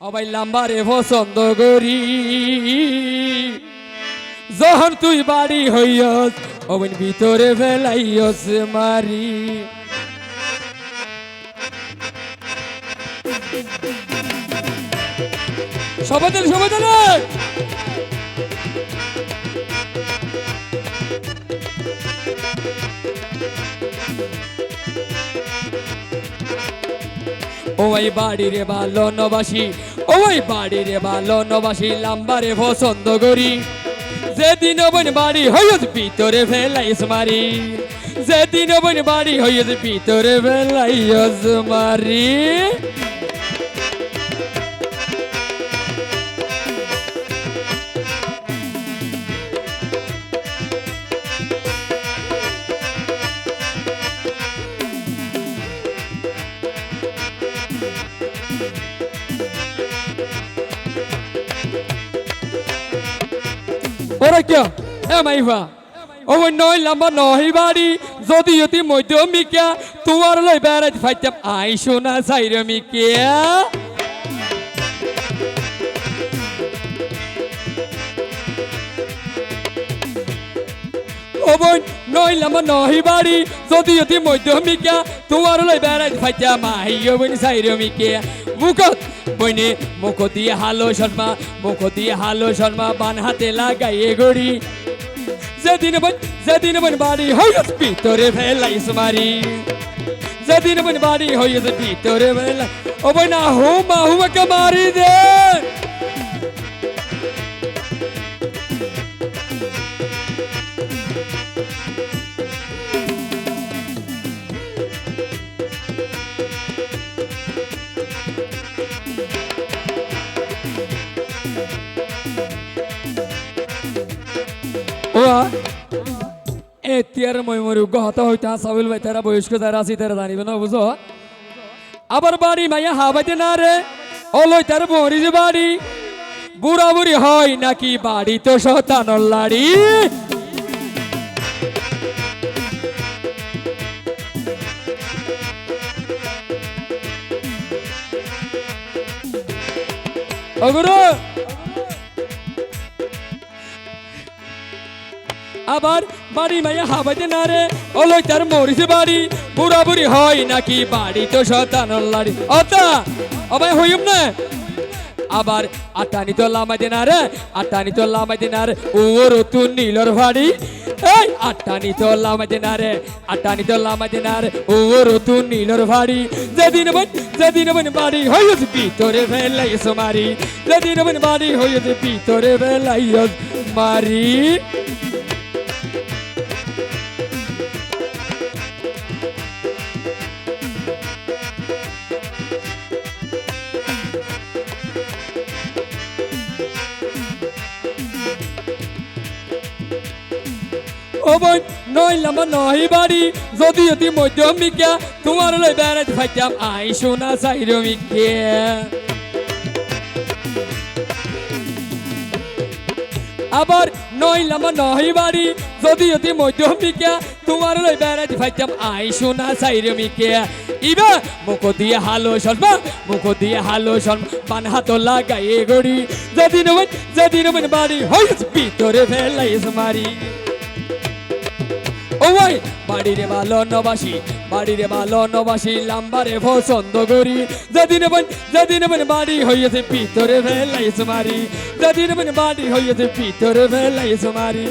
অবাই লাম্বারে পছন্দ করি যখন তুই বাড়ি হইয়স অবিন ভিতরে ফেলাইয়স মারি। সবাই দেন ওই বাড়ি রে ভালো নবাসী ওই বাড়ি রে ভালো নবাসী লাম্বারে পছন্দ করি যেদিন বোন বাড়ি হইয়স ভিতরে ফেলাইস মারি, যেদিন বোন বাড়ি হইয়স ভিতরে ফেলাইস মারি। ওরা কে এ মাইফা ও নয় লম্বা নহি বাড়ি যদি অতি মধ্যমিকা তোমার লই বেড়াই ফাইতাম আই সোনা সাইরমিকা বোন নয় লম্বা নহি বাড়ি। যদি অতি মধ্যমিকা তোমার লই বেড়াই ফাইতাম আই বোন সাইরমিকা মুখত, বইনে মুখ দিয়ে হালো শর্মা মুখ দিয়ে হালো শর্মা, বান হাতে লাগাইয়ে গড়ি। যেদিন বন যেদিন বন বাড়ি হইয়াস ভিতরে ফেলাইস মারি। যেদিন বন বাড়ি হইয়াস ভিতরে ফেলাই ও বই না হুমা হুমাকে মারি দে। ওয়া? এতিয়ার মই মরু গহত হইতা সাবিল ভাই তারা বয়স্ক যারা আছি তারা জানিবে না বুঝো আবার বাড়ি মাইয়া হাবাইতে না রে? অলই তার বহরি যে বাড়ি। বুড়া বুড়ি হয় নাকি বাড়ি তো শতানর লাড়ি? অগুরু! আবার বাড়ি মাইয়া হাবাইতে না রে। ওলই তার মরিছে বাড়ি। বুড়া বুড়ি হয় নাকি বাড়ি তো শতানর লাড়ি। অতা, অবাই হইম না। আবার আটানি তো লামাইতে না রে আটানি তো লামাইতে না রে। ওর তুন নীলর ভাড়ি। এই আটানি তো লামাইতে না রে আটানি তো লামাইতে না রে। ওর তুন নীলর ভাড়ি। যেদিন বন যেদিন বন বাড়ি হইস ভিতরে ফেলাইস মারি। যেদিন বন বাড়ি হইস ভিতরে ফেলাইস মারি। ও বোন নয় লম্বা নহি বাড়ি। যদি অতি মধ্যমিকা তোমার লই বেড়াতে ফাইতাম আই সোনা সাইরমিকে আবার নয় লম্বা নহি বাড়ি। যদি অতি মধ্যমিকা তোমার লই বেড়াতে ফাইতাম আই সোনা সাইরমিকে ইবা, মুখ দিয়ে হালো শর্মা, মুখ দিয়ে হালো শর্মা। পান হাত লাগাইয়ে গড়ি। বন যেদিন বাড়ি হইস, ভিতরে ফেলাইস মারি। ওই বাড়িরে ভালো নবাসি বাড়িরে ভালো নবাসি লাম্বারে পছন্দ করি যেদিন বন যেদিন বন বাড়ি হইয়াছে পিতরে ভেলাই মারি। যেদিন বন বাড়ি হইয়াছে পিতরে ভেলাই মারি।